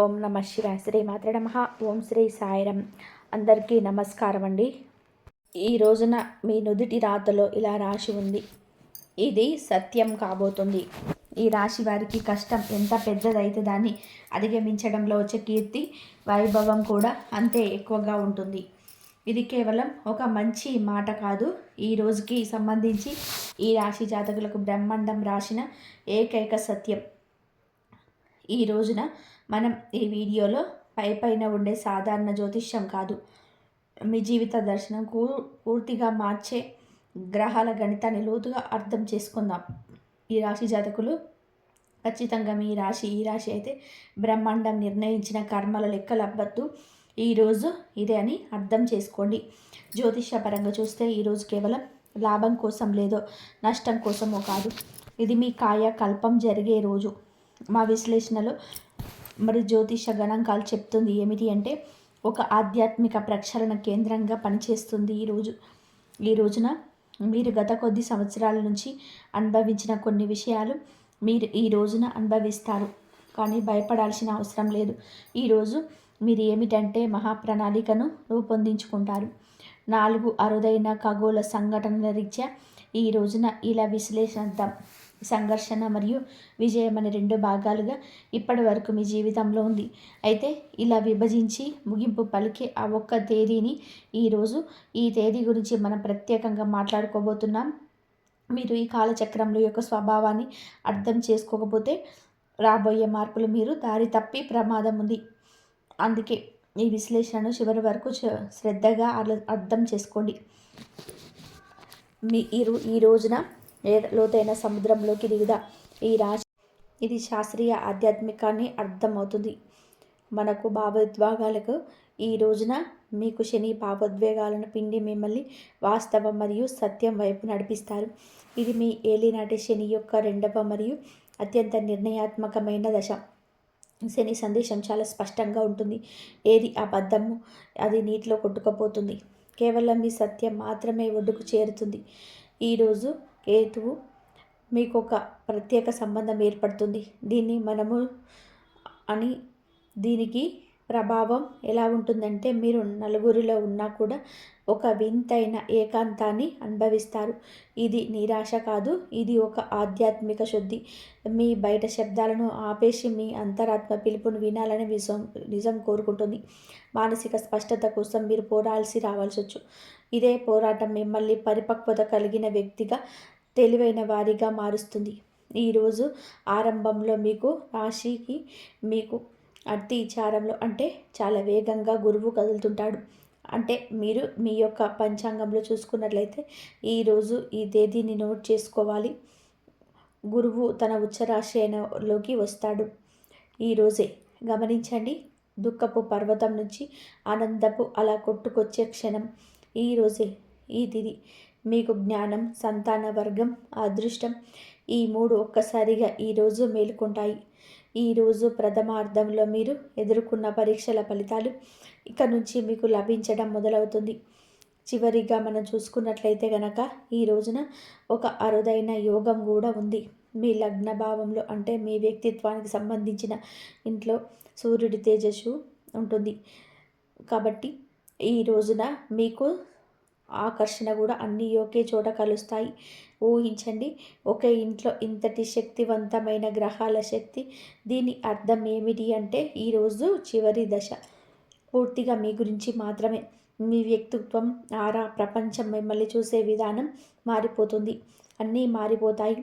ఓం నమ శివాయ. శ్రీ మాత్ర నమ. ఓం శ్రీ సాయిరం. అందరికీ నమస్కారం అండి ఈ రోజున మీ నుదుటి రాతలో ఇలా రాసి ఉంది. ఇది సత్యం కాబోతుంది. ఈ రాశి వారికి కష్టం ఎంత పెద్దదైతే దాన్ని అధిగమించడంలో వచ్చే కీర్తి వైభవం కూడా అంతే ఎక్కువగా ఉంటుంది. ఇది కేవలం ఒక మంచి మాట కాదు. ఈ రోజుకి సంబంధించి ఈ రాశి జాతకులకు బ్రహ్మాండం రాసిన ఏకైక సత్యం. ఈ రోజున మనం ఈ వీడియోలో పై పైన ఉండే సాధారణ జ్యోతిష్యం కాదు. మీ జీవిత దర్శనం పూర్తిగా మార్చే గ్రహాల గణితాన్ని లోతుగా అర్థం చేసుకుందాం. ఈ రాశి జాతకులు ఖచ్చితంగా మీ రాశి ఈ రాశి అయితే బ్రహ్మాండం నిర్ణయించిన కర్మల లెక్కలు అబ్బద్దు ఈరోజు ఇదే అని అర్థం చేసుకోండి. జ్యోతిష్యపరంగా చూస్తే ఈరోజు కేవలం లాభం కోసం లేదో నష్టం కోసమో కాదు. ఇది మీ కాయ కల్పం జరిగే రోజు. మా విశ్లేషణలో మరి జ్యోతిష గణాంకాలు చెప్తుంది ఏమిటి అంటే ఒక ఆధ్యాత్మిక ప్రక్షాళన కేంద్రంగా పనిచేస్తుంది ఈరోజు ఈ రోజున మీరు గత కొద్ది సంవత్సరాల నుంచి అనుభవించిన కొన్ని విషయాలు మీరు ఈ రోజున అనుభవిస్తారు. కానీ భయపడాల్సిన అవసరం లేదు. ఈరోజు మీరు ఏమిటంటే మహాప్రణాళికను రూపొందించుకుంటారు. నాలుగు అరుదైన ఖగోళ సంఘటనల రీత్యా ఈ రోజున ఇలా విశ్లేషిద్దాం. సంఘర్షణ మరియు విజయం అనే రెండు భాగాలుగా ఇప్పటి వరకు మీ జీవితంలో ఉంది. అయితే ఇలా విభజించి ముగింపు పలికే ఆ ఒక్క తేదీని ఈరోజు ఈ తేదీ గురించి మనం ప్రత్యేకంగా మాట్లాడుకోబోతున్నాం. మీరు ఈ కాలచక్రంలో యొక్క స్వభావాన్ని అర్థం చేసుకోకపోతే రాబోయే మార్పులు మీరు దారి తప్పి ప్రమాదం ఉంది. అందుకే ఈ విశ్లేషణను చివరి వరకు శ్రద్ధగా అర్థం చేసుకోండి. మీ ఈ ఈ రోజున లోతైన సముద్రంలోకి దిగుదా? ఈ రాశి ఇది శాస్త్రీయ ఆధ్యాత్మికాన్ని అర్థమవుతుంది. మనకు భావోద్వేగాలకు ఈ రోజున మీకు శని భావోద్వేగాలను పిండి మిమ్మల్ని వాస్తవం మరియు సత్యం వైపు నడిపిస్తారు. ఇది మీ ఏలినాటి శని యొక్క రెండవ మరియు అత్యంత నిర్ణయాత్మకమైన దశ. శని సందేశం చాలా స్పష్టంగా ఉంటుంది. ఏది అబద్ధము అది నీటిలో కొట్టుకుపోతుంది. కేవలం మీ సత్యం మాత్రమే ఒడ్డుకు చేరుతుంది. ఈరోజు కేతువు మీకు ఒక ప్రత్యేక సంబంధం ఏర్పడుతుంది. దీన్ని మనము అని దీనికి ప్రభావం ఎలా ఉంటుందంటే మీరు నలుగురిలో ఉన్నా కూడా ఒక వింతైన ఏకాంతాన్ని అనుభవిస్తారు. ఇది నిరాశ కాదు ఇది ఒక ఆధ్యాత్మిక శుద్ధి. మీ బయట శబ్దాలను ఆపేసి మీ అంతరాత్మ పిలుపును వినాలని నిజం నిజం కోరుకుంటుంది. మానసిక స్పష్టత కోసం మీరు పోరాల్సి రావాల్సి ఇదే పోరాటం మిమ్మల్ని పరిపక్వత కలిగిన వ్యక్తిగా తెలివైన వారిగా మారుస్తుంది. ఈరోజు ఆరంభంలో మీకు రాశికి మీకు అతి చారంలో అంటే చాలా వేగంగా గురువు కదులుతుంటాడు. అంటే మీరు మీ యొక్క పంచాంగంలో చూసుకున్నట్లయితే ఈరోజు ఈ తేదీని నోట్ చేసుకోవాలి. గురువు తన ఉచ్చరాశి అయినలోకి వస్తాడు ఈరోజే గమనించండి. దుఃఖపు పర్వతం నుంచి ఆనందపు అలా కొట్టుకొచ్చే క్షణం. ఈరోజే ఈ తిది మీకు జ్ఞానం సంతాన వర్గం అదృష్టం ఈ మూడు ఒక్కసారిగా ఈరోజు మేలుకుంటాయి. ఈరోజు ప్రథమార్థంలో మీరు ఎదుర్కొన్న పరీక్షల ఫలితాలు ఇక నుంచి మీకు లభించడం మొదలవుతుంది. చివరిగా మనం చూసుకున్నట్లయితే గనక ఈ రోజున ఒక అరుదైన యోగం కూడా ఉంది. మీ లగ్న భావంలో అంటే మీ వ్యక్తిత్వానికి సంబంధించిన ఇంట్లో సూర్యుడి తేజస్సు ఉంటుంది. కాబట్టి ఈ రోజున మీకు ఆకర్షణ కూడా అన్నీ ఒకే చోట కలుస్తాయి. ఊహించండి ఒకే ఇంట్లో ఇంతటి శక్తివంతమైన గ్రహాల శక్తి. దీని అర్థం ఏమిటి అంటే ఈరోజు చివరి దశ. పూర్తిగా మీ గురించి మాత్రమే. మీ వ్యక్తిత్వం ఆరా ప్రపంచం మిమ్మల్ని చూసే విధానం మారిపోతుంది. అన్నీ మారిపోతాయి.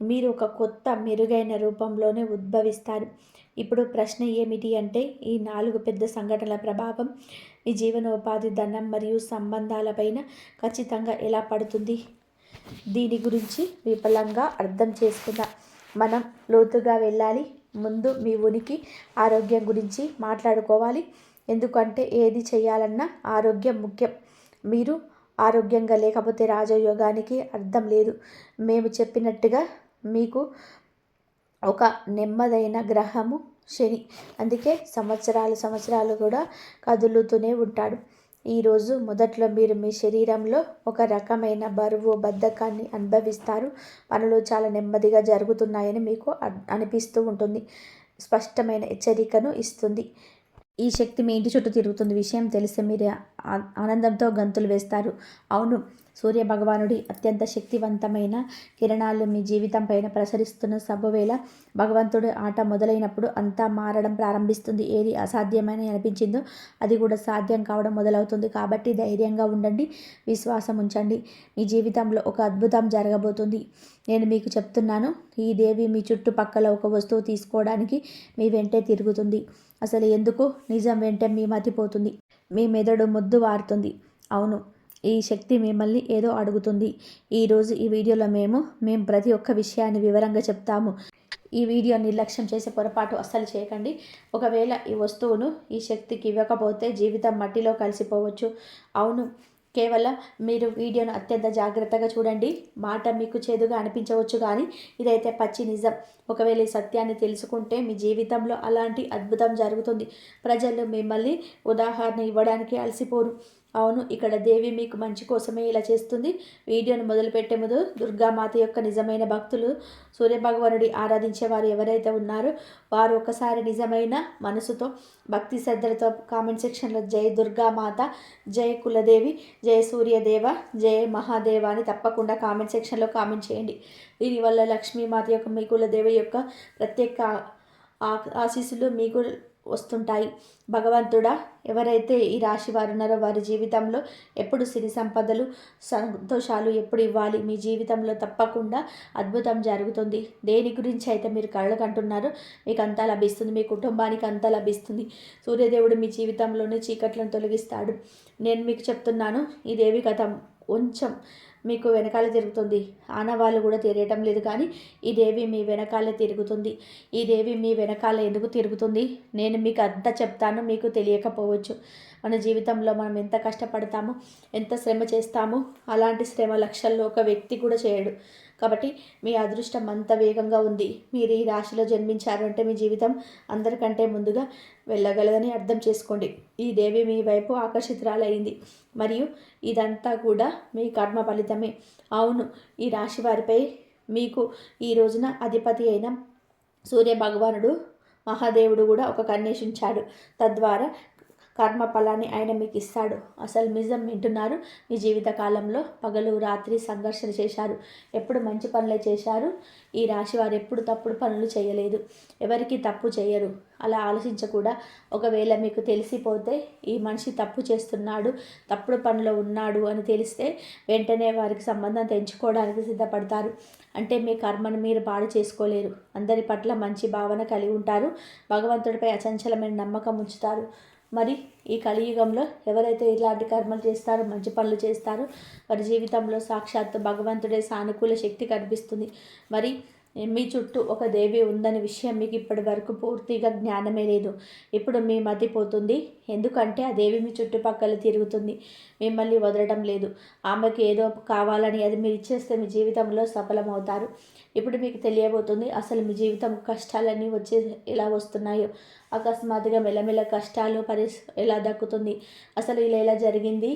మీరు ఒక కొత్త మెరుగైన రూపంలోనే ఉద్భవిస్తారు. ఇప్పుడు ప్రశ్న ఏమిటి అంటే ఈ నాలుగు పెద్ద సంఘటనల ప్రభావం మీ జీవనోపాధి ధనం మరియు సంబంధాలపైన ఖచ్చితంగా ఎలా పడుతుంది? దీని గురించి విఫలంగా అర్థం చేసుకుందాం? మనం లోతుగా వెళ్ళాలి ముందు మీ ఉనికి ఆరోగ్యం గురించి మాట్లాడుకోవాలి. ఎందుకంటే ఏది చేయాలన్నా ఆరోగ్యం ముఖ్యం. మీరు ఆరోగ్యంగా లేకపోతే రాజయోగానికి అర్థం లేదు. మేము చెప్పినట్టుగా మీకు ఒక నెమ్మదైన గ్రహము శని. అందుకే సంవత్సరాలు సంవత్సరాలు కూడా కదులుతూనే ఉంటాడు. ఈరోజు మొదట్లో మీరు మీ శరీరంలో ఒక రకమైన బరువు బద్ధకాన్ని అనుభవిస్తారు. పనులు చాలా నెమ్మదిగా జరుగుతున్నాయని మీకు అనిపిస్తూ ఉంటుంది. స్పష్టమైన హెచ్చరికను ఇస్తుంది. ఈ శక్తి మీ ఇంటి చుట్టూ తిరుగుతుంది. విషయం తెలిస్తే మీరు ఆనందంతో గంతులు వేస్తారు. అవును సూర్య భగవానుడి అత్యంత శక్తివంతమైన కిరణాలు మీ జీవితం పైన ప్రసరిస్తున్న సభవేళ భగవంతుడి ఆట మొదలైనప్పుడు అంతా మారడం ప్రారంభిస్తుంది. ఏది అసాధ్యమని అనిపించిందో అది కూడా సాధ్యం కావడం మొదలవుతుంది. కాబట్టి ధైర్యంగా ఉండండి విశ్వాసం ఉంచండి. మీ జీవితంలో ఒక అద్భుతం జరగబోతుంది. నేను మీకు చెప్తున్నాను ఈ దేవి మీ చుట్టుపక్కల ఒక వస్తువు తీసుకోవడానికి మీ వెంటే తిరుగుతుంది. అసలు ఎందుకు? నిజం వెంటే మీ మతిపోతుంది మీ మెదడు ముద్దు వారుతుంది. అవును ఈ శక్తి మిమ్మల్ని ఏదో అడుగుతుంది. ఈరోజు ఈ వీడియోలో మేము మేము ప్రతి ఒక్క విషయాన్ని వివరంగా చెప్తాము. ఈ వీడియో నిర్లక్ష్యం చేసే పొరపాటు అస్సలు చేయకండి. ఒకవేళ ఈ వస్తువును ఈ శక్తికి ఇవ్వకపోతే జీవితం మట్టిలో కలిసిపోవచ్చు. అవును కేవలం మీరు వీడియోను అత్యంత జాగ్రత్తగా చూడండి. మాట మీకు చేదుగా అనిపించవచ్చు కానీ ఇదైతే పచ్చి నిజం. ఒకవేళ ఈ సత్యాన్ని తెలుసుకుంటే మీ జీవితంలో అలాంటి అద్భుతం జరుగుతుంది. ప్రజలు మిమ్మల్ని ఉదాహరణ ఇవ్వడానికి అలసిపోరు. అవును ఇక్కడ దేవి మీకు మంచి కోసమే ఇలా చేస్తుంది. వీడియోను మొదలుపెట్టే ముందు దుర్గామాత యొక్క నిజమైన భక్తులు సూర్యభగవానుడి ఆరాధించే వారు ఎవరైతే ఉన్నారో వారు ఒకసారి నిజమైన మనసుతో భక్తి శ్రద్ధలతో కామెంట్ సెక్షన్లో జై దుర్గామాత జై కులదేవి జయ సూర్యదేవ జయ మహాదేవ అని తప్పకుండా కామెంట్ సెక్షన్లో కామెంట్ చేయండి. దీనివల్ల లక్ష్మీమాత యొక్క మీ కులదేవి యొక్క ప్రత్యేక ఆశీస్సులు మీకు వస్తుంటాయి. భగవంతుడా ఎవరైతే ఈ రాశి వారు ఉన్నారో వారి జీవితంలో ఎప్పుడు సిరి సంపదలు సంతోషాలు ఎప్పుడు ఇవ్వాలి? మీ జీవితంలో తప్పకుండా అద్భుతం జరుగుతుంది. దేని గురించి అయితే మీరు కళ్ళు కంటున్నారో మీకు అంతా లభిస్తుంది. మీ కుటుంబానికి అంతా లభిస్తుంది. సూర్యదేవుడు మీ జీవితంలోనే చీకట్లను తొలగిస్తాడు. నేను మీకు చెప్తున్నాను ఈ దేవి కథ కొంచెం మీకు వెనకాల జరుగుతుంది. ఆనవాళ్ళు కూడా తిరగటం లేదు కానీ ఈ దేవి మీ వెనకాలే తిరుగుతుంది. ఈ దేవి మీ వెనకాల ఎందుకు తిరుగుతుంది? నేను మీకు అంతా చెప్తాను మీకు తెలియకపోవచ్చు. మన జీవితంలో మనం ఎంత కష్టపడతామో ఎంత శ్రమ చేస్తామో అలాంటి శ్రమ లక్షల్లో ఒక వ్యక్తి కూడా చేయడు. కాబట్టి మీ అదృష్టం అంత వేగంగా ఉంది. మీరు ఈ రాశిలో జన్మించారంటే మీ జీవితం అందరికంటే ముందుగా వెళ్ళగలదని అర్థం చేసుకోండి. ఈ దేవి మీ వైపు ఆకర్షితురాలైంది. మరియు ఇదంతా కూడా మీ కర్మ ఫలితమే. అవును ఈ రాశి వారిపై మీకు ఈ రోజున అధిపతి అయిన సూర్య భగవానుడు మహాదేవుడు కూడా ఒక కన్నేషించాడు తద్వారా కర్మ ఫలాన్ని ఆయన మీకు ఇస్తాడు అసలు నిజం వింటున్నారు? మీ జీవిత కాలంలో పగలు రాత్రి సంఘర్షణ చేశారు. ఎప్పుడు మంచి పనులే చేశారు? ఈ రాశి వారు ఎప్పుడు తప్పుడు పనులు చేయలేదు. ఎవరికి తప్పు చేయరు. అలా ఆలోచించకుండా ఒకవేళ మీకు తెలిసిపోతే ఈ మనిషి తప్పు చేస్తున్నాడు తప్పుడు పనిలో ఉన్నాడు అని తెలిస్తే వెంటనే వారికి సంబంధం తెంచుకోవడానికి సిద్ధపడతారు. అంటే మీ కర్మను మీరు పాడు చేసుకోలేరు. అందరి పట్ల మంచి భావన కలిగి ఉంటారు. భగవంతుడిపై అచంచలమైన నమ్మకం ఉంచుతారు. మరి ఈ కలియుగంలో ఎవరైతే ఇలాంటి కర్మలు చేస్తారో మంచి పనులు చేస్తారో వారి జీవితంలో సాక్షాత్ భగవంతుడే సానుకూల శక్తి కనిపిస్తుంది. మరి మీ చుట్టూ ఒక దేవి ఉందనే విషయం మీకు ఇప్పటి వరకు పూర్తిగా జ్ఞానమే లేదు. ఇప్పుడు మీ మతిపోతుంది ఎందుకంటే ఆ దేవి మీ చుట్టుపక్కల తిరుగుతుంది. మిమ్మల్ని వదలడం లేదు. ఆమెకి ఏదో కావాలని అది మీరు ఇచ్చేస్తే మీ జీవితంలో సఫలమవుతారు. ఇప్పుడు మీకు తెలియబోతుంది అసలు మీ జీవితం కష్టాలన్నీ వచ్చే ఎలా వస్తున్నాయో. అకస్మాత్తుగా మెల్లమెల్ల కష్టాలు పరిస్ ఎలా దక్కుతుంది? అసలు ఇలా ఎలా జరిగింది?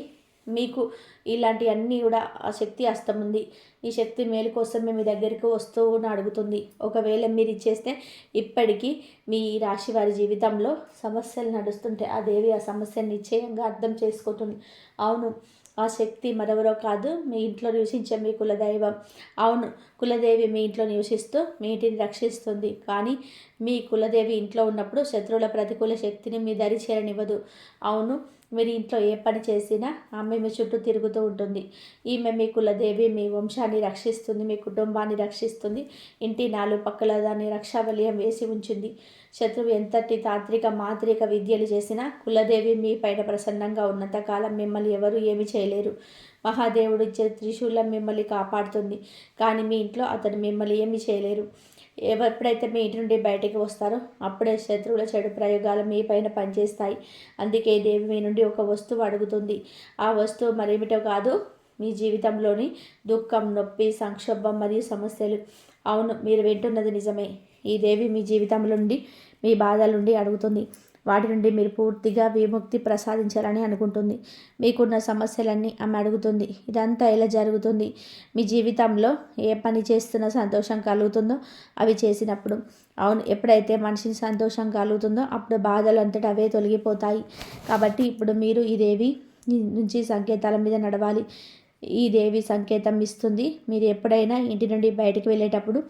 మీకు ఇలాంటివన్నీ కూడా ఆ శక్తి అస్తముంది ఉంది. ఈ శక్తి మేలు కోసమే మీ దగ్గరికి వస్తూ అడుగుతుంది. ఒకవేళ మీరు ఇచ్చేస్తే ఇప్పటికీ మీ రాశి వారి జీవితంలో సమస్యలు నడుస్తుంటే ఆ దేవి ఆ సమస్యను నిశ్చయంగా అర్థం చేసుకుంటుంది. అవును ఆ శక్తి మరెవరో కాదు మీ ఇంట్లో నివసించే మీ కులదైవం. అవును కులదేవి మీ ఇంట్లో నివసిస్తూ మీ ఇంటిని రక్షిస్తుంది. కానీ మీ కులదేవి ఇంట్లో ఉన్నప్పుడు శత్రువుల ప్రతికూల శక్తిని మీ దరి చేరనివ్వదు. అవును మీరు ఇంట్లో ఏ పని చేసినా ఆమె మీ చుట్టూ తిరుగుతూ ఉంటుంది. ఈమె మీ కులదేవి మీ వంశాన్ని రక్షిస్తుంది మీ కుటుంబాన్ని రక్షిస్తుంది. ఇంటి నాలుగు పక్కల దాన్ని రక్షావలయం వేసి ఉంచింది. శత్రువు ఎంతటి తాంత్రిక మాంత్రిక విద్యలు చేసినా కులదేవి మీ పైన ప్రసన్నంగా ఉన్నంతకాలం మిమ్మల్ని ఎవరు ఏమి చేయలేరు. మహాదేవుడు ఇచ్చే త్రిశూలం మిమ్మల్ని కాపాడుతుంది. కానీ మీ ఇంట్లో అతను మిమ్మల్ని ఏమి చేయలేరు. ఎప్పుడైతే మీ ఇంటి నుండి బయటికి వస్తారో అప్పుడే శత్రువుల చెడు ప్రయోగాలు మీ పైన పనిచేస్తాయి. అందుకే దేవి మీ నుండి ఒక వస్తువు అడుగుతుంది. ఆ వస్తువు మరేమిటో కాదు మీ జీవితంలోని దుఃఖం నొప్పి సంక్షోభం మరియు సమస్యలు. అవును మీరు వింటున్నది నిజమే. ఈ దేవి మీ జీవితంలో నుండి మీ బాధల నుండి అడుగుతుంది. వాటి నుండి మీరు పూర్తిగా విముక్తి ప్రసాదించాలని అనుకుంటుంది. మీకున్న సమస్యలన్నీ ఆమె అడుగుతుంది. ఇదంతా ఎలా జరుగుతుంది? మీ జీవితంలో ఏ పని చేస్తున్న సంతోషం కలుగుతుందో అవి చేసినప్పుడు. అవును ఎప్పుడైతే మనిషిని సంతోషం కలుగుతుందో అప్పుడు బాధలు అంతటా అవే తొలగిపోతాయి. కాబట్టి ఇప్పుడు మీరు ఈ దేవి నుంచి సంకేతాల మీద నడవాలి. ఈ దేవి సంకేతం ఇస్తుంది. మీరు ఎప్పుడైనా ఇంటి నుండి బయటకు వెళ్ళేటప్పుడు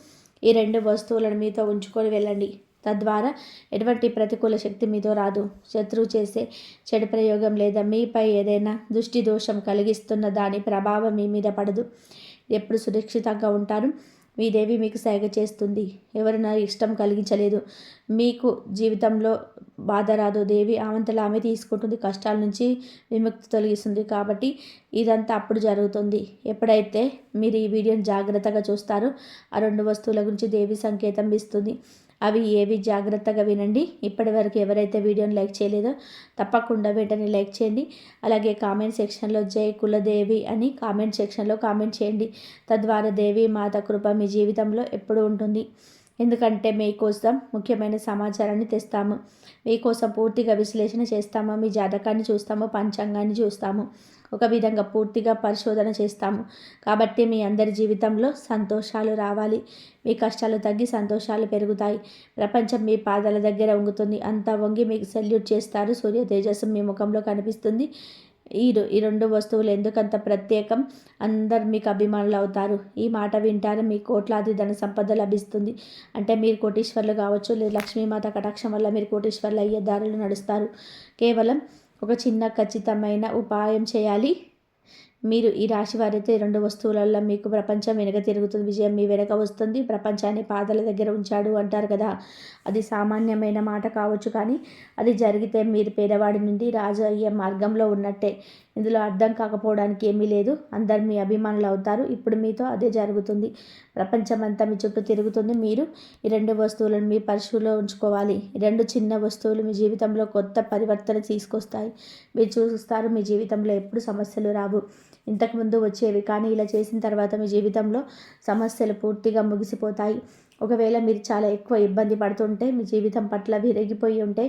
ఈ రెండు వస్తువులను మీతో ఉంచుకొని వెళ్ళండి. తద్వారా ఎటువంటి ప్రతికూల శక్తి మీతో రాదు. శత్రువు చేసే చెడు ప్రయోగం లేదా మీపై ఏదైనా దృష్టి దోషం కలిగిస్తున్న దాని ప్రభావం మీ మీద పడదు. ఎప్పుడు సురక్షితంగా ఉంటారు. మీ దేవి మీకు సైగ చేస్తుంది. ఎవరైనా ఇష్టం కలిగించలేదు. మీకు జీవితంలో బాధ రాదు. దేవి ఆమంతలో ఆమె తీసుకుంటుంది. కష్టాల నుంచి విముక్తి తొలగిస్తుంది కాబట్టి ఇదంతా అప్పుడు జరుగుతుంది. ఎప్పుడైతే మీరు ఈ వీడియోని జాగ్రత్తగా చూస్తారో ఆ రెండు వస్తువుల గురించి దేవి సంకేతం ఇస్తుంది. అవి ఏవి జాగ్రత్తగా వినండి. ఇప్పటి వరకు ఎవరైతే వీడియోని లైక్ చేయలేదో తప్పకుండా వెంటనే లైక్ చేయండి. అలాగే కామెంట్ సెక్షన్లో జై కులదేవి అని కామెంట్ సెక్షన్లో కామెంట్ చేయండి. తద్వారా దేవి మాత కృప మీ జీవితంలో ఎప్పుడు ఉంటుంది. ఎందుకంటే మీకోసం ముఖ్యమైన సమాచారాన్ని తెస్తాము. మీకోసం పూర్తిగా విశ్లేషణ చేస్తాము. మీ జాతకాన్ని చూస్తాము. పంచాంగాన్ని చూస్తాము. ఒక విధంగా పూర్తిగా పరిశోధన చేస్తాము. కాబట్టి మీ అందరి జీవితంలో సంతోషాలు రావాలి. మీ కష్టాలు తగ్గి సంతోషాలు పెరుగుతాయి. ప్రపంచం మీ పాదాల దగ్గర వంగుతుంది. అంతా వంగి మీకు సెల్యూట్ చేస్తారు. సూర్య తేజస్సు మీ ముఖంలో కనిపిస్తుంది. ఈ ఈ రెండు వస్తువులు ఎందుకంత ప్రత్యేకం? అందరు మీకు అభిమానులు అవుతారు. ఈ మాట వింటారు. మీ కోట్లాది ధన సంపద లభిస్తుంది. అంటే మీరు కోటీశ్వర్లు కావచ్చు. లేదా లక్ష్మీమాత కటాక్షం వల్ల మీరు కోటీశ్వర్లు అయ్యే దారులు నడుస్తారు. కేవలం ఒక చిన్న ఖచ్చితమైన ఉపాయం చేయాలి. మీరు ఈ రాశి వారైతే రెండు వస్తువులలో మీకు ప్రపంచం వెనుక తిరుగుతుంది విజయం మీ వెనక వస్తుంది. ప్రపంచాన్ని పాదల దగ్గర ఉంచాడు అంటారు కదా. అది సామాన్యమైన మాట కావచ్చు కానీ అది జరిగితే మీరు పేదవాడి నుండి రాజు అయ్యే మార్గంలో ఉన్నట్టే. ఇందులో అర్థం కాకపోవడానికి ఏమీ లేదు. అందరు మీ అభిమానులు అవుతారు. ఇప్పుడు మీతో అదే జరుగుతుంది. ప్రపంచం అంతా మీ చుట్టూ తిరుగుతుంది. మీరు ఈ రెండు వస్తువులను మీ పరిశువులో ఉంచుకోవాలి. ఈ రెండు చిన్న వస్తువులు మీ జీవితంలో కొత్త పరివర్తన తీసుకొస్తాయి. మీరు చూస్తారు మీ జీవితంలో ఎప్పుడు సమస్యలు రావు. ఇంతకుముందు వచ్చేవి కానీ ఇలా చేసిన తర్వాత మీ జీవితంలో సమస్యలు పూర్తిగా ముగిసిపోతాయి. ఒకవేళ మీరు చాలా ఎక్కువ ఇబ్బంది పడుతుంటే మీ జీవితం పట్ల విరిగిపోయి ఉంటే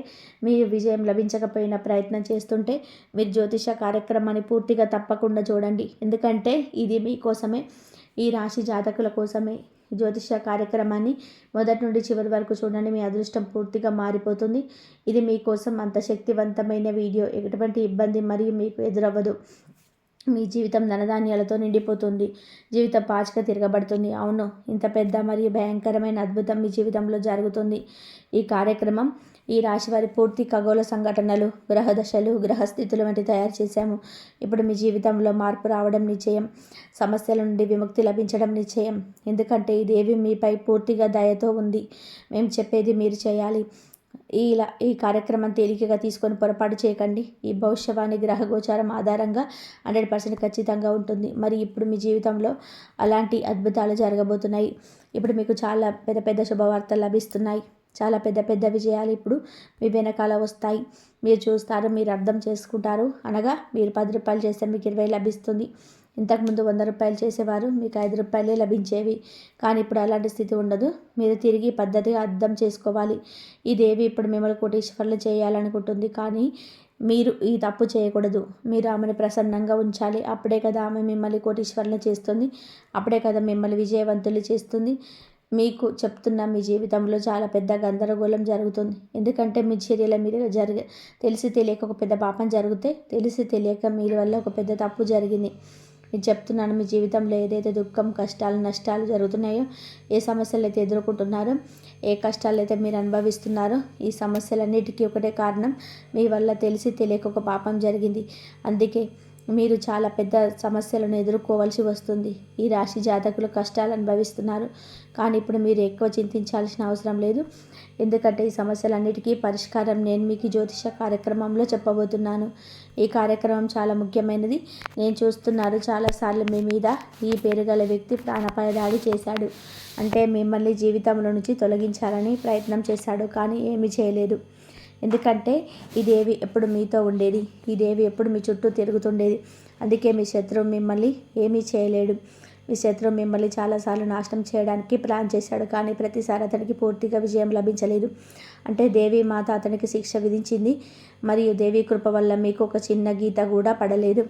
మీ విజయం లభించకపోయిన ప్రయత్నం చేస్తుంటే మీరు జ్యోతిష కార్యక్రమాన్ని పూర్తిగా తప్పకుండా చూడండి. ఎందుకంటే ఇది మీకోసమే ఈ రాశి జాతకుల కోసమే. జ్యోతిష కార్యక్రమాన్ని మొదటి నుండి చివరి వరకు చూడండి. మీ అదృష్టం పూర్తిగా మారిపోతుంది. ఇది మీకోసం అంత శక్తివంతమైన వీడియో. ఎటువంటి ఇబ్బంది మరియు మీకు ఎదురవ్వదు. మీ జీవితం ధనధాన్యాలతో నిండిపోతుంది. జీవిత పాచిక తిరగబడుతుంది. అవును ఇంత పెద్ద మరియు భయంకరమైన అద్భుతం మీ జీవితంలో జరుగుతుంది. ఈ కార్యక్రమం ఈ రాశి వారి పూర్తి ఖగోళ సంఘటనలు గ్రహదశలు గ్రహస్థితులు వంటి తయారు చేశాము. ఇప్పుడు మీ జీవితంలో మార్పు రావడం నిశ్చయం. సమస్యల నుండి విముక్తి లభించడం నిశ్చయం. ఎందుకంటే ఈ దేవి మీపై పూర్తిగా దయతో ఉంది. మేము చెప్పేది మీరు చేయాలి. ఇలా ఈ కార్యక్రమం తేలికగా తీసుకొని పొరపాటు చేయకండి. ఈ భవిష్యవాణి గ్రహగోచారం ఆధారంగా హండ్రెడ్ పర్సెంట్ ఖచ్చితంగా ఉంటుంది. మరి ఇప్పుడు మీ జీవితంలో అలాంటి అద్భుతాలు జరగబోతున్నాయి. ఇప్పుడు మీకు చాలా పెద్ద పెద్ద శుభవార్తలు లభిస్తున్నాయి. చాలా పెద్ద పెద్ద విజయాలు ఇప్పుడు మీ వెనకాల వస్తాయి. మీరు చూస్తారు మీరు అర్థం చేసుకుంటారు. అనగా మీరు పది రూపాయలు చేస్తే మీకు ఇరవై లభిస్తుంది. ఇంతకుముందు వంద రూపాయలు చేసేవారు మీకు ఐదు రూపాయలే లభించేవి. కానీ ఇప్పుడు అలాంటి స్థితి ఉండదు. మీరు తిరిగి పద్ధతిగా అర్థం చేసుకోవాలి. ఈ దేవి ఇప్పుడు మిమ్మల్ని కోటీశ్వర్లు చేయాలనుకుంటుంది. కానీ మీరు ఈ తప్పు చేయకూడదు. మీరు ఆమెను ప్రసన్నంగా ఉంచాలి. అప్పుడే కదా ఆమె మిమ్మల్ని కోటీశ్వర్లు చేస్తుంది. అప్పుడే కదా మిమ్మల్ని విజయవంతులు చేస్తుంది. మీకు చెప్తున్న మీ జీవితంలో చాలా పెద్ద గందరగోళం జరుగుతుంది. ఎందుకంటే మీ చర్యల మీద జరిగే తెలిసి తెలియక ఒక పెద్ద పాపం జరిగితే తెలిసి తెలియక మీ వల్ల ఒక పెద్ద తప్పు జరిగింది. నేను చెప్తున్నాను మీ జీవితంలో ఏదైతే దుఃఖం కష్టాలు నష్టాలు జరుగుతున్నాయో ఏ సమస్యలు అయితే ఎదుర్కొంటున్నారో ఏ కష్టాలు అయితే మీరు అనుభవిస్తున్నారో ఈ సమస్యలన్నిటికీ ఒకటే కారణం. మీ వల్ల తెలిసి తెలియక ఒక పాపం జరిగింది. అందుకే మీరు చాలా పెద్ద సమస్యలను ఎదుర్కోవాల్సి వస్తుంది. ఈ రాశి జాతకులు కష్టాలు అనుభవిస్తున్నారు. కానీ ఇప్పుడు మీరు ఎక్కువ చింతించాల్సిన అవసరం లేదు. ఎందుకంటే ఈ సమస్యలన్నిటికీ పరిష్కారం నేను మీకు జ్యోతిష కార్యక్రమంలో చెప్పబోతున్నాను. ఈ కార్యక్రమం చాలా ముఖ్యమైనది. నేను చూస్తున్నారు చాలాసార్లు మీ మీద ఈ పేరు గల వ్యక్తి ప్రాణపాయ దాడి చేశాడు. అంటే మిమ్మల్ని జీవితంలో నుంచి తొలగించాలని ప్రయత్నం చేశాడు కానీ ఏమీ చేయలేదు. ఎందుకంటే ఈ దేవి ఎప్పుడు మీతో ఉండేది ఈ దేవి ఎప్పుడు మీ చుట్టూ తిరుగుతుండేది. అందుకే మీ శత్రువు మిమ్మల్ని ఏమీ చేయలేడు. మీ శత్రువు మిమ్మల్ని చాలాసార్లు నాశనం చేయడానికి ప్లాన్ చేశాడు కానీ ప్రతిసారి అతనికి పూర్తిగా విజయం లభించలేదు. అంటే దేవి మాత అతనికి శిక్ష విధించింది మరియు దేవి కృప వల్ల మీకు ఒక చిన్న గీత కూడా పడలేదు.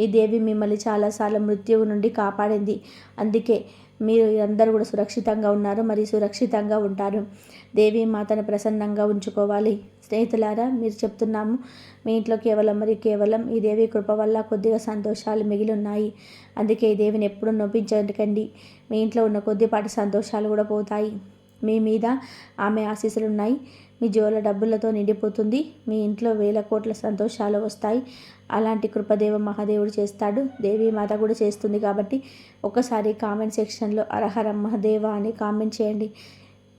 ఈ దేవి మిమ్మల్ని చాలాసార్లు మృత్యువు నుండి కాపాడింది. అందుకే మీరు అందరూ కూడా సురక్షితంగా ఉన్నారు మరి సురక్షితంగా ఉంటారు. దేవి మాతను ప్రసన్నంగా ఉంచుకోవాలి. స్నేహితులారా మీరు చెప్తున్నాము మీ ఇంట్లో కేవలం మరి కేవలం ఈ దేవి కృప వల్ల కొద్దిగా సంతోషాలు మిగిలి ఉన్నాయి. అందుకే ఈ దేవిని ఎప్పుడూ నొప్పించకండి. మీ ఇంట్లో ఉన్న కొద్దిపాటి సంతోషాలు కూడా పోతాయి. మీ మీద ఆమె ఆశీస్సులు ఉన్నాయి మీ జోల డబ్బులతో నిండిపోతుంది. మీ ఇంట్లో వేల కోట్ల సంతోషాలు వస్తాయి. అలాంటి కృపదేవ మహాదేవుడు చేస్తాడు. దేవి మాత కూడా చేస్తుంది కాబట్టి ఒకసారి కామెంట్ సెక్షన్లో అరహర మహాదేవ అని కామెంట్ చేయండి.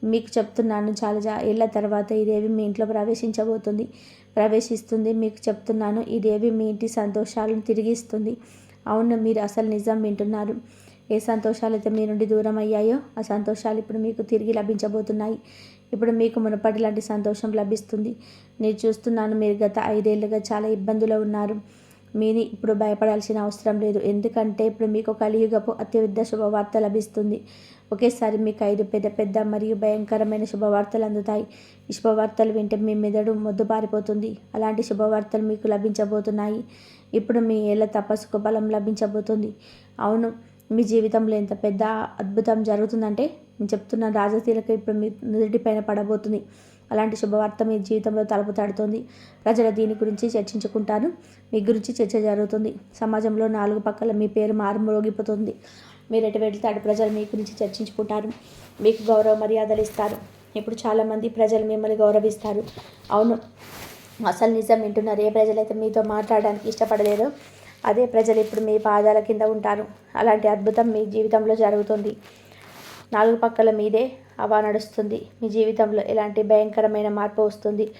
మీకు చెప్తున్నాను చాలా జా ఏళ్ళ తర్వాత ఈ దేవి మీ ఇంట్లో ప్రవేశించబోతుంది. ప్రవేశిస్తుంది. మీకు చెప్తున్నాను ఈ దేవి మీ ఇంటి సంతోషాలను తిరిగిస్తుంది. అవును మీరు అసలు నిజం వింటున్నారు. ఏ సంతోషాలు అయితే మీ నుండి దూరం అయ్యాయో ఆ సంతోషాలు ఇప్పుడు మీకు తిరిగి లభించబోతున్నాయి. ఇప్పుడు మీకు మునపటి లాంటి సంతోషం లభిస్తుంది. నేను చూస్తున్నాను మీరు గత ఐదేళ్ళుగా చాలా ఇబ్బందులు ఉన్నారు. మీని ఇప్పుడు భయపడాల్సిన అవసరం లేదు. ఎందుకంటే ఇప్పుడు మీకు కలియుగపు అతిపెద్ద శుభవార్త లభిస్తుంది. ఒకేసారి మీకు ఐదు పెద్ద పెద్ద మరియు భయంకరమైన శుభవార్తలు అందుతాయి. ఈ శుభవార్తలు వింటే మీ మెదడు మొద్దుబారిపోతుంది. అలాంటి శుభవార్తలు మీకు లభించబోతున్నాయి. ఇప్పుడు మీ ఏళ్ళ తపస్సుకు బలం లభించబోతుంది. అవును మీ జీవితంలో ఎంత పెద్ద అద్భుతం జరుగుతుందంటే నేను చెప్తున్న రాజశీలకు ఇప్పుడు మీ నుదుటి పైన పడబోతుంది. అలాంటి శుభవార్త మీ జీవితంలో తలుపు తాడుతుంది. ప్రజలు దీని గురించి చర్చించుకుంటారు. మీ గురించి చర్చ జరుగుతుంది. సమాజంలో నాలుగు పక్కల మీ పేరు మారుమోగిపోతుంది మీరు ఎటు వెళ్తాడు ప్రజలు మీ గురించి చర్చించుకుంటారు. మీకు గౌరవ మర్యాదలు ఇస్తారు. ఇప్పుడు చాలామంది ప్రజలు మిమ్మల్ని గౌరవిస్తారు. అవును. అసలు నిజం వింటున్నారు. ఏ ప్రజలైతే మీతో మాట్లాడడానికి ఇష్టపడలేదో అదే ప్రజలు ఇప్పుడు మీ పాదాల కింద ఉంటారు. అలాంటి అద్భుతం మీ జీవితంలో జరుగుతుంది. నాలుగు పక్కల మీదే అవా నడుస్తుంది. మీ జీవితంలో ఎలాంటి భయంకరమైన మార్పు వస్తుంది?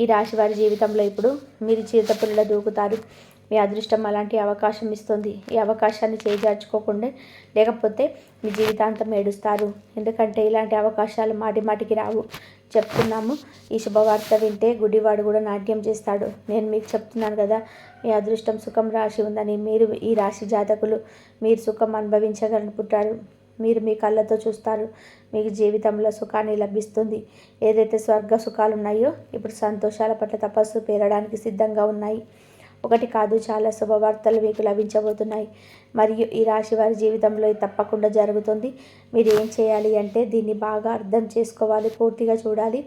ఈ రాశి వారి జీవితంలో ఇప్పుడు మీరు చిరుతపుల్లలో దూకుతారు. మీ అదృష్టం అలాంటి అవకాశం ఇస్తుంది. ఈ అవకాశాన్ని చేజార్చుకోకుండా లేకపోతే మీ జీవితాంతం ఏడుస్తారు. ఎందుకంటే ఇలాంటి అవకాశాలు మాటి మాటికి రావు. చెప్తున్నాము. ఈ శుభవార్త వింటే గుడివాడు కూడా నాట్యం చేస్తాడు. నేను మీకు చెప్తున్నాను కదా మీ అదృష్టం సుఖం రాశి ఉందని. మీరు ఈ రాశి జాతకులు మీరు సుఖం అనుభవించగలుగుతారు మీరు మీ కళ్ళతో చూస్తారు. మీకు జీవితంలో సుఖాన్ని లభిస్తుంది. ఏదైతే స్వర్గ సుఖాలు ఉన్నాయో ఇప్పుడు సంతోషాల పట్ల తపస్సు పేరడానికి సిద్ధంగా ఉన్నాయి. ఒకటి కాదు చాలా శుభవార్తలు మీకు లభించబోతున్నాయి. మరియు ఈ రాశి వారి జీవితంలో ఇది తప్పకుండా జరుగుతుంది. మీరు ఏం చేయాలి అంటే దీన్ని బాగా అర్థం చేసుకోవాలి పూర్తిగా చూడాలి.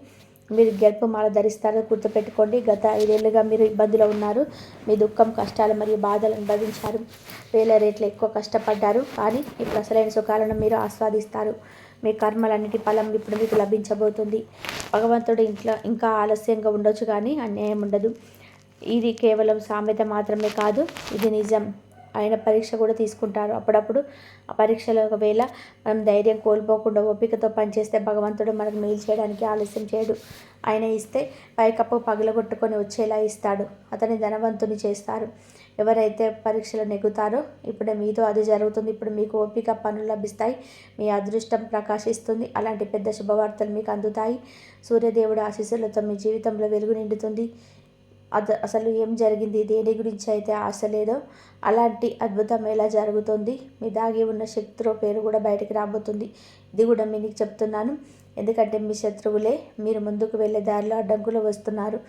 మీరు గెలుపు మాల ధరిస్తారో గుర్తుపెట్టుకోండి. గత ఐదేళ్ళుగా మీరు ఇబ్బందిలో ఉన్నారు. మీ దుఃఖం కష్టాలు మరియు బాధలు అనుభవించారు. వేల రేట్లు ఎక్కువ కష్టపడ్డారు. కానీ ఇప్పుడు అసలైన సుఖాలను మీరు ఆస్వాదిస్తారు. మీ కర్మలన్నిటి ఫలం ఇప్పుడు మీకు లభించబోతుంది. భగవంతుడు ఇంట్లో ఇంకా ఆలస్యంగా ఉండొచ్చు కానీ అన్యాయం ఉండదు. ఇది కేవలం సామెత మాత్రమే కాదు ఇది నిజం. ఆయన పరీక్ష కూడా తీసుకుంటారు. అప్పుడప్పుడు ఆ పరీక్షలో ఒకవేళ మనం ధైర్యం కోల్పోకుండా ఓపికతో పనిచేస్తే భగవంతుడు మనకు మేలు చేయడానికి ఆలస్యం చేయడు. ఆయన ఇస్తే పైకప్పు పగలగొట్టుకొని వచ్చేలా ఇస్తాడు. అతని ధనవంతుని చేస్తారు. ఎవరైతే పరీక్షలు నెగ్గుతారో ఇప్పుడు మీతో అది జరుగుతుంది. ఇప్పుడు మీకు ఓపిక పనులు లభిస్తాయి. మీ అదృష్టం ప్రకాశిస్తుంది. అలాంటి పెద్ద శుభవార్తలు మీకు అందుతాయి. సూర్యదేవుడు ఆశీస్సులతో మీ జీవితంలో వెలుగు నిండుతుంది. అద అసలు ఏం జరిగింది? దేని గురించి అయితే ఆశ లేదో అలాంటి అద్భుతం ఎలా జరుగుతుంది? మీ దాగి ఉన్న శత్రువు పేరు కూడా బయటకు రాబోతుంది. ఇది కూడా మీకు చెప్తున్నాను. ఎందుకంటే మీ శత్రువులే మీరు ముందుకు వెళ్ళే దారిలో అడ్డంకులు వస్తున్నారు.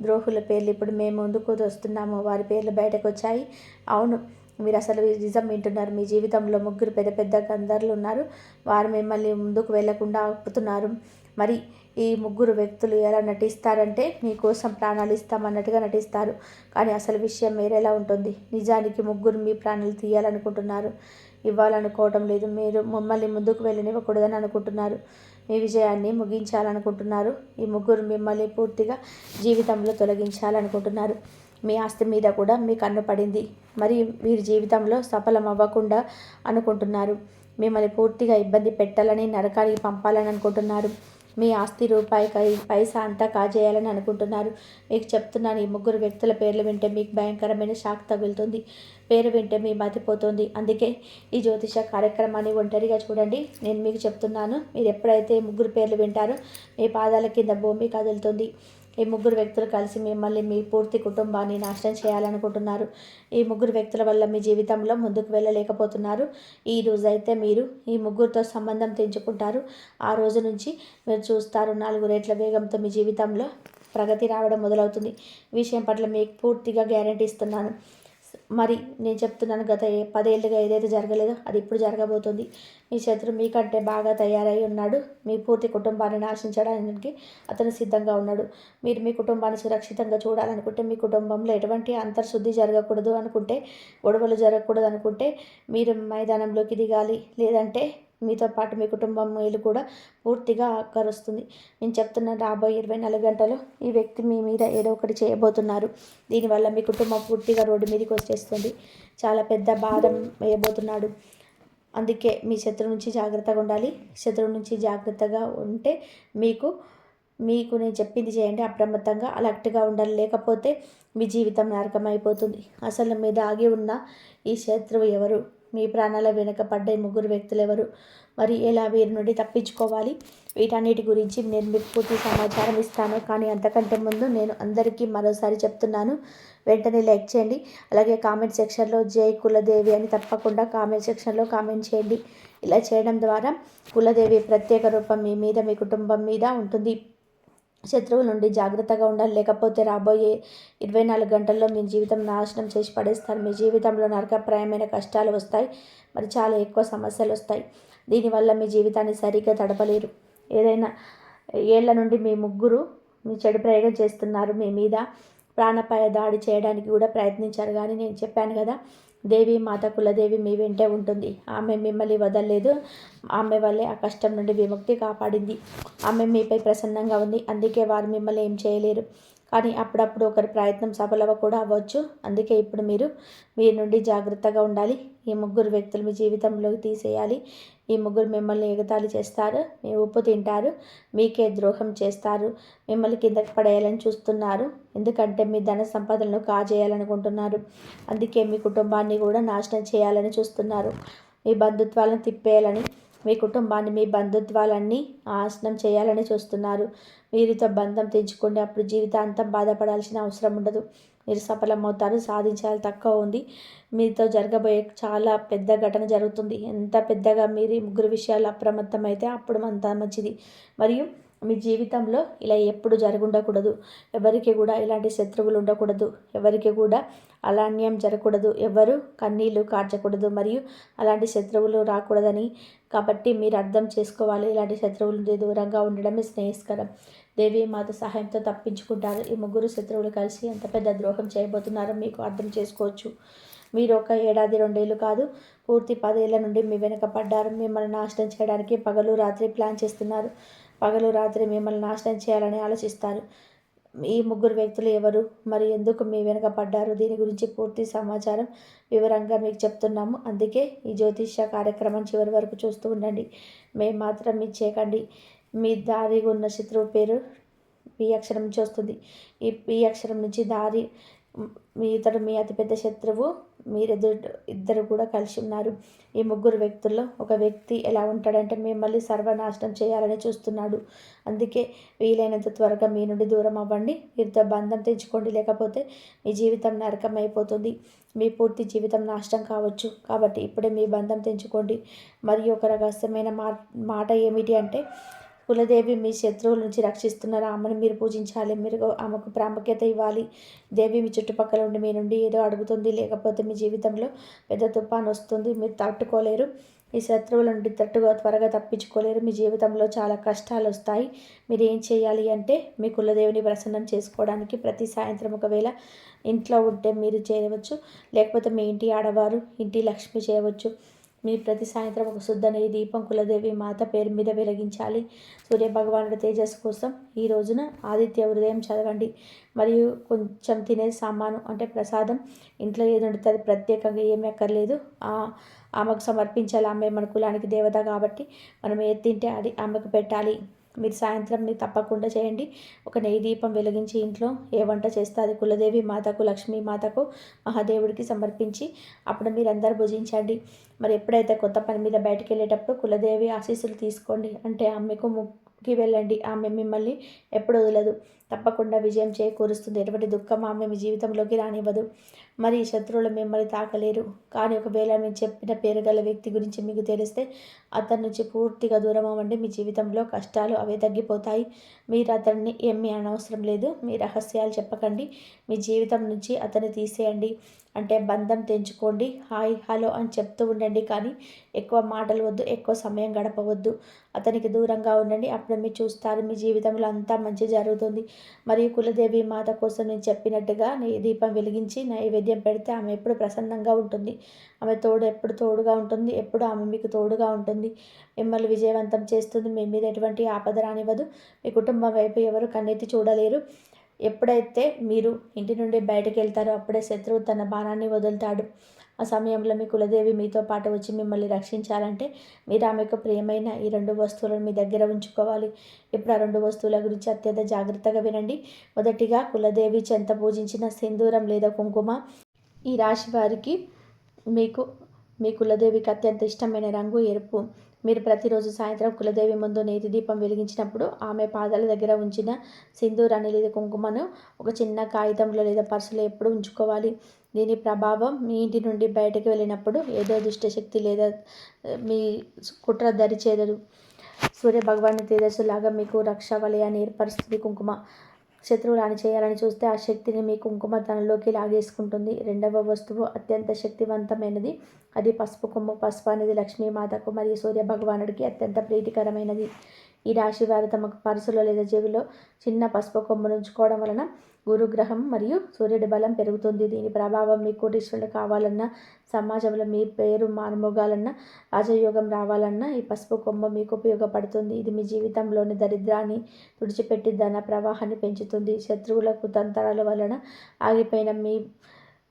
ద్రోహుల పేర్లు ఇప్పుడు మేము ముందుకు వస్తున్నాము. వారి పేర్లు బయటకు వచ్చాయి. అవును మీరు అసలు నిజం వింటున్నారు. మీ జీవితంలో ముగ్గురు పెద్ద పెద్ద గంధర్లు ఉన్నారు. వారు మిమ్మల్ని ముందుకు వెళ్ళకుండా ఆపుతున్నారు. మరి ఈ ముగ్గురు వ్యక్తులు ఎలా నటిస్తారంటే మీకోసం ప్రాణాలు ఇస్తామన్నట్టుగా నటిస్తారు. కానీ అసలు విషయం వేరేలా ఉంటుంది. నిజానికి ముగ్గురు మీ ప్రాణాలు తీయాలనుకుంటున్నారు. ఇవ్వాలనుకోవటం లేదు. మీరు మమ్మల్ని ముందుకు వెళ్ళనివ్వకూడదని అనుకుంటున్నారు. మీ విజయాన్ని ముగించాలనుకుంటున్నారు. ఈ ముగ్గురు మిమ్మల్ని పూర్తిగా జీవితంలో తొలగించాలనుకుంటున్నారు. మీ ఆస్తి మీద కూడా మీ కన్ను పడింది. మరి మీరు జీవితంలో సఫలం అవ్వకుండా అనుకుంటున్నారు. మిమ్మల్ని పూర్తిగా ఇబ్బంది పెట్టాలని నరకానికి పంపాలని అనుకుంటున్నారు. మీ ఆస్తి రూపాయి పైసా అంతా కాజేయాలని అనుకుంటున్నారు. మీకు చెప్తున్నాను ఈ ముగ్గురు వ్యక్తుల పేర్లు వింటే మీకు భయంకరమైన షాక్ తగులుతుంది. పేరు వింటే మీ మతిపోతుంది. అందుకే ఈ జ్యోతిష కార్యక్రమాన్ని ఒంటరిగా చూడండి. నేను మీకు చెప్తున్నాను మీరు ఎప్పుడైతే ముగ్గురు పేర్లు వింటారో మీ పాదాల కింద భూమి కదులుతుంది. ఈ ముగ్గురు వ్యక్తులు కలిసి మిమ్మల్ని మీ పూర్తి కుటుంబాన్ని నాశనం చేయాలనుకుంటున్నారు. ఈ ముగ్గురు వ్యక్తుల వల్ల మీ జీవితంలో ముందుకు వెళ్ళలేకపోతున్నారు. ఈ రోజైతే మీరు ఈ ముగ్గురితో సంబంధం తెంచుకుంటారు. ఆ రోజు నుంచి మీరు చూస్తారు నాలుగు రేట్ల వేగంతో మీ జీవితంలో ప్రగతి రావడం మొదలవుతుంది. విషయం పట్ల మీకు పూర్తిగా గ్యారంటీ ఇస్తున్నాను. మరి నేను చెప్తున్నాను గత ఏ పదేళ్ళుగా ఏదైతే జరగలేదో అది ఇప్పుడు జరగబోతుంది. మీ శత్రు మీకంటే బాగా తయారై ఉన్నాడు. మీ పూర్తి కుటుంబాన్ని నాశించడానికి అతను సిద్ధంగా ఉన్నాడు. మీరు మీ కుటుంబాన్ని సురక్షితంగా చూడాలనుకుంటే మీ కుటుంబంలో ఎటువంటి అంతర్శుద్ధి జరగకూడదు అనుకుంటే గొడవలు జరగకూడదు అనుకుంటే మీరు మైదానంలోకి దిగాలి. లేదంటే మీతో పాటు మీ కుటుంబం మేలు కూడా పూర్తిగా కరుస్తుంది నేను చెప్తున్న రాబోయే ఇరవై నాలుగు గంటలు ఈ వ్యక్తి మీ మీద ఏదో ఒకటి చేయబోతున్నారు. దీనివల్ల మీ కుటుంబం పూర్తిగా రోడ్డు మీదకి వచ్చేస్తుంది. చాలా పెద్ద భారం వేయబోతున్నాడు. అందుకే మీ శత్రువు నుంచి జాగ్రత్తగా ఉండాలి. శత్రువు నుంచి జాగ్రత్తగా ఉంటే మీకు మీకు నేను చెప్పింది చేయండి అప్రమత్తంగా అలర్ట్గా ఉండాలి. లేకపోతే మీ జీవితం నరకమైపోతుంది. అసలు మీద ఆగి ఉన్న ఈ శత్రువు ఎవరు? మీ ప్రాణాల వెనుక పడ్డ ముగ్గురు వ్యక్తులు ఎవరు మరి ఎలా వీరి నుండి తప్పించుకోవాలి? వీటన్నిటి గురించి నేను మీకు పూర్తి సమాచారం ఇస్తాను. కానీ అంతకంటే ముందు నేను అందరికీ మరోసారి చెప్తున్నాను. వెంటనే లైక్ చేయండి. అలాగే కామెంట్ సెక్షన్లో జై కులదేవి అని తప్పకుండా కామెంట్ సెక్షన్లో కామెంట్ చేయండి. ఇలా చేయడం ద్వారా కులదేవి ప్రత్యేక రూపం మీ మీద మీ కుటుంబం మీద ఉంటుంది. శత్రువుల నుండి జాగ్రత్తగా ఉండాలి. లేకపోతే రాబోయే ఇరవై నాలుగు గంటల్లో మీ జీవితం నాశనం చేసి పడేస్తారు. మీ జీవితంలో నరకప్రాయమైన కష్టాలు వస్తాయి. మరి చాలా ఎక్కువ సమస్యలు వస్తాయి. దీనివల్ల మీ జీవితాన్ని సరిగ్గా తడపలేరు. ఏదైనా ఏళ్ళ నుండి మీ ముగ్గురు మీ చెడు ప్రయోగం చేస్తున్నారు. మీ మీద ప్రాణపాయ దాడి చేయడానికి కూడా ప్రయత్నించారు. కానీ నేను చెప్పాను కదా దేవి మాత కులదేవి మీ వెంటే ఉంటుంది. ఆమె మిమ్మల్ని వదలలేదు. ఆమె వల్లే ఆ కష్టం నుండి విముక్తి కాపాడింది. ఆమె మీపై ప్రసన్నంగా ఉంది. అందుకే వారు మిమ్మల్ని ఏం చేయలేరు. కానీ అప్పుడప్పుడు ఒకరి ప్రయత్నం సఫలవ కూడా అవ్వచ్చు. అందుకే ఇప్పుడు మీరు మీ నుండి జాగ్రత్తగా ఉండాలి. ఈ ముగ్గురు వ్యక్తులు మీ జీవితంలోకి తీసేయాలి. ఈ ముగ్గురు మిమ్మల్ని ఎగతాళి చేస్తారు. మీ ఉప్పు తింటారు. మీకే ద్రోహం చేస్తారు. మిమ్మల్ని కిందకి పడేయాలని చూస్తున్నారు. ఎందుకంటే మీ ధన సంపదలను కాజేయాలనుకుంటున్నారు. అందుకే మీ కుటుంబాన్ని కూడా నాశనం చేయాలని చూస్తున్నారు. మీ బంధుత్వాలను తిప్పేయాలని మీ కుటుంబాన్ని మీ బంధుత్వాలన్నీ ఆసనం చేయాలని చూస్తున్నారు. వీరితో బంధం తెంచుకోండి. అప్పుడు జీవితాంతం బాధపడాల్సిన అవసరం ఉండదు. మీరు సఫలమవుతారు. సాధించాలి. తక్కువ ఉంది. మీతో జరగబోయే చాలా పెద్ద ఘటన జరుగుతుంది. ఎంత పెద్దగా మీరు ముగ్గురు విషయాలు అప్రమత్తమైతే అప్పుడు అంత మంచిది. మరియు మీ జీవితంలో ఇలా ఎప్పుడు జరుగుండకూడదు. ఎవరికి కూడా ఇలాంటి శత్రువులు ఉండకూడదు. ఎవరికి కూడా అలాన్యం జరగకూడదు. ఎవరు కన్నీళ్ళు కార్చకూడదు. మరియు అలాంటి శత్రువులు రాకూడదని కాబట్టి మీరు అర్థం చేసుకోవాలి. ఇలాంటి శత్రువుల నుండి దూరంగా ఉండడమే స్నేహిస్కరం. దేవి మాత సహాయంతో తప్పించుకుంటారు. ఈ ముగ్గురు శత్రువులు కలిసి ఎంత పెద్ద ద్రోహం చేయబోతున్నారో మీకు అర్థం చేసుకోవచ్చు. మీరు ఒక ఏడాది రెండేళ్ళు కాదు పూర్తి పదేళ్ళ నుండి మీ వెనుక పడ్డారు. మిమ్మల్ని నాశనం చేయడానికి పగలు రాత్రి ప్లాన్ చేస్తున్నారు. పగలు రాత్రి మిమ్మల్ని నాశనం చేయాలని ఆలోచిస్తారు. ఈ ముగ్గురు వ్యక్తులు ఎవరు? మరి ఎందుకు మీ వెనుక పడ్డారు? దీని గురించి పూర్తి సమాచారం వివరంగా మీకు చెప్తున్నాము. అందుకే ఈ జ్యోతిష కార్యక్రమం చివరి వరకు చూస్తూ ఉండండి. మేము మాత్రం మీ చేయకండి మీ దారి ఉన్న శత్రువు పేరు పి అక్షరం నుంచి వస్తుంది ఈ పి అక్షరం నుంచి దారి మీ ఇతడు మీ అతిపెద్ద శత్రువు మీరెదురు ఇద్దరు కూడా కలిసి ఉన్నారు. ఈ ముగ్గురు వ్యక్తుల్లో ఒక వ్యక్తి ఎలా ఉంటాడంటే మిమ్మల్ని సర్వనాశనం చేయాలని చూస్తున్నాడు. అందుకే వీలైనంత త్వరగా మీ నుండి దూరం అవ్వండి. వీరితో బంధం తెచ్చుకోండి లేకపోతే మీ జీవితం నరకం అయిపోతుంది. మీ పూర్తి జీవితం నాశనం కావచ్చు. కాబట్టి ఇప్పుడే మీ బంధం తెంచుకోండి. మరియు ఒక రహస్యమైన మా మాట ఏమిటి అంటే కులదేవి మీ శత్రువుల నుంచి రక్షిస్తున్నారు ఆమెను మీరు పూజించాలి. మీరు ఆమెకు ప్రాముఖ్యత ఇవ్వాలి. దేవి మీ చుట్టుపక్కల ఉండి మీ నుండి ఏదో అడుగుతుంది. లేకపోతే మీ జీవితంలో పెద్ద తుఫాన్ వస్తుంది. మీరు తట్టుకోలేరు. ఈ శత్రువుల నుండి తట్టుగా త్వరగా తప్పించుకోలేరు. మీ జీవితంలో చాలా కష్టాలు వస్తాయి. మీరు ఏం చేయాలి అంటే మీ కులదేవిని ప్రసన్నం చేసుకోవడానికి ప్రతి సాయంత్రం ఒకవేళ ఇంట్లో ఉంటే మీరు చేయవచ్చు. లేకపోతే మీ ఇంటి ఆడవారు ఇంటి లక్ష్మి చేయవచ్చు. మీరు ప్రతి సాయంత్రం ఒక శుద్ధ నెయ్యి దీపం కులదేవి మాత పేరు మీద వెలిగించాలి. సూర్య భగవానుడి తేజస్సు కోసం ఈ రోజున ఆదిత్య హృదయం చదవండి. మరియు కొంచెం తినే సామాను అంటే ప్రసాదం. ఇంట్లో ఏది ఉంటుంది ప్రత్యేకంగా ఏమీ అక్కర్లేదు. ఆమెకు సమర్పించాలి. ఆమె మన కులానికి దేవత కాబట్టి మనం ఏది తింటే అది ఆమెకు పెట్టాలి. మీరు సాయంత్రం మీరు తప్పకుండా చేయండి. ఒక నెయ్యి దీపం వెలిగించి ఇంట్లో ఏ వంట చేస్తే అది కులదేవి మాతకు లక్ష్మీ మాతకు మహాదేవుడికి సమర్పించి అప్పుడు మీరు అందరు భుజించండి. మరి ఎప్పుడైతే కొత్త పని మీద బయటకు వెళ్ళేటప్పుడు కులదేవి ఆశీస్సులు తీసుకోండి. అంటే ఆమెకు కి వెళ్ళండి. ఆమె మిమ్మల్ని ఎప్పుడు వదలదు. తప్పకుండా విజయం చేకూరుస్తుంది. ఎటువంటి దుఃఖం ఆమె మీ జీవితంలోకి రానివ్వదు. మరి శత్రువులు మిమ్మల్ని తాకలేరు. కానీ ఒకవేళ మీరు చెప్పిన పేరు గల వ్యక్తి గురించి మీకు తెలిస్తే అతని నుంచి పూర్తిగా దూరం అవ్వండి. మీ జీవితంలో కష్టాలు అవే తగ్గిపోతాయి. మీరు అతన్ని ఏమీ అనవసరం లేదు. మీ రహస్యాలు చెప్పకండి. మీ జీవితం నుంచి అతన్ని తీసేయండి. అంటే బంధం తెంచుకోండి. హాయ్ హలో అని చెప్తూ ఉండండి కానీ ఎక్కువ మాటలు వద్దు ఎక్కువ సమయం గడపవద్దు. అతనికి దూరంగా ఉండండి. అప్పుడు మీరు చూస్తారు మీ జీవితంలో అంతా మంచి జరుగుతుంది. మరియు కులదేవి మాత కోసం నేను చెప్పినట్టుగా నీ దీపం వెలిగించి నైవేద్యం పెడితే ఆమె ఎప్పుడు ప్రసన్నంగా ఉంటుంది. ఆమె తోడు ఎప్పుడు తోడుగా ఉంటుంది ఎప్పుడు ఆమె మీకు తోడుగా ఉంటుంది. మిమ్మల్ని విజయవంతం చేస్తుంది. మీ మీద ఎటువంటి ఆపద రానివ్వదు. మీ కుటుంబం వైపు ఎవరు కన్నెత్తి చూడలేరు. ఎప్పుడైతే మీరు ఇంటి నుండి బయటకు వెళ్తారో అప్పుడే శత్రువు తన బాణాన్ని వదులుతాడు. ఆ సమయంలో మీ కులదేవి మీతో పాటు వచ్చి మిమ్మల్ని రక్షించాలంటే మీరు ఆమెకు ప్రియమైన ఈ రెండు వస్తువులను మీ దగ్గర ఉంచుకోవాలి. ఇప్పుడు ఆ రెండు వస్తువుల గురించి అత్యంత జాగ్రత్తగా వినండి. మొదటిగా కులదేవి చెంత పూజించిన సింధూరం లేదా కుంకుమ. ఈ రాశి వారికి మీకు మీ కులదేవికి అత్యంత ఇష్టమైన రంగు ఎరుపు. మీరు ప్రతిరోజు సాయంత్రం కులదేవి ముందు నేతి దీపం వెలిగించినప్పుడు ఆమె పాదాల దగ్గర ఉంచిన సింధూరాన్ని లేదా కుంకుమను ఒక చిన్న కాగితంలో లేదా పర్సులో ఎప్పుడు ఉంచుకోవాలి? దీని ప్రభావం మీ ఇంటి నుండి బయటకు వెళ్ళినప్పుడు ఏదో దుష్టశక్తి లేదా మీ కుట్ర దరిచేదడు సూర్య భగవాన్ తేజస్సులాగా మీకు రక్షా వలయాన్ని ఏర్పరుస్తుంది కుంకుమ. శత్రువులు చేయాలని చూస్తే ఆ శక్తిని మీ కుంకుమ తనలోకి లాగేసుకుంటుంది. రెండవ వస్తువు అత్యంత శక్తివంతమైనది. అది పసుపు కొమ్ము పసుపు అనేది లక్ష్మీమాతకు మరియు సూర్య భగవానుడికి అత్యంత ప్రీతికరమైనది. ఈ రాశి వారు తమ పరుసులో లేదా జేబులో చిన్న పసుపు కొమ్మను ఉంచుకోవడం వలన గురుగ్రహం మరియు సూర్యుడి బలం పెరుగుతుంది. దీని ప్రభావం మీ కోటీశ్వరులు కావాలన్నా సమాజంలో మీ పేరు మారుమోగాలన్నా రాజయోగం రావాలన్నా ఈ పసుపు కొమ్మ మీకు ఉపయోగపడుతుంది. ఇది మీ జీవితంలోని దరిద్రాన్ని తుడిచిపెట్టి ధన ప్రవాహాన్ని పెంచుతుంది. శత్రువులకు తంతరాల వలన ఆగిపోయిన మీ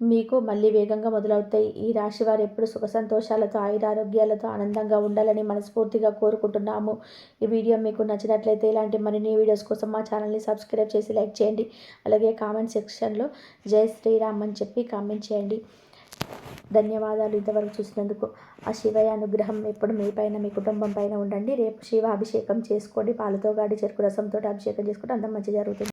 మీకు మళ్ళీ వేగంగా మొదలవుతాయి. ఈ రాశి వారు ఎప్పుడు సుఖ సంతోషాలతో ఆయురారోగ్యాలతో ఆనందంగా ఉండాలని మనస్ఫూర్తిగా కోరుకుంటున్నాము. ఈ వీడియో మీకు నచ్చినట్లయితే ఇలాంటి మరిన్ని వీడియోస్ కోసం మా ఛానల్ని సబ్స్క్రైబ్ చేసి లైక్ చేయండి. అలాగే కామెంట్ సెక్షన్లో జై శ్రీరామ్ అని చెప్పి కామెంట్ చేయండి. ధన్యవాదాలు ఇంతవరకు చూసినందుకు. ఆ శివయ్య అనుగ్రహం ఎప్పుడు మీ పైన మీ కుటుంబం పైన ఉండండి. రేపు శివ అభిషేకం చేసుకోండి. పాలతో గాడి చెరుకు రసంతో అభిషేకం చేసుకుంటే అంత మంచి జరుగుతుంది.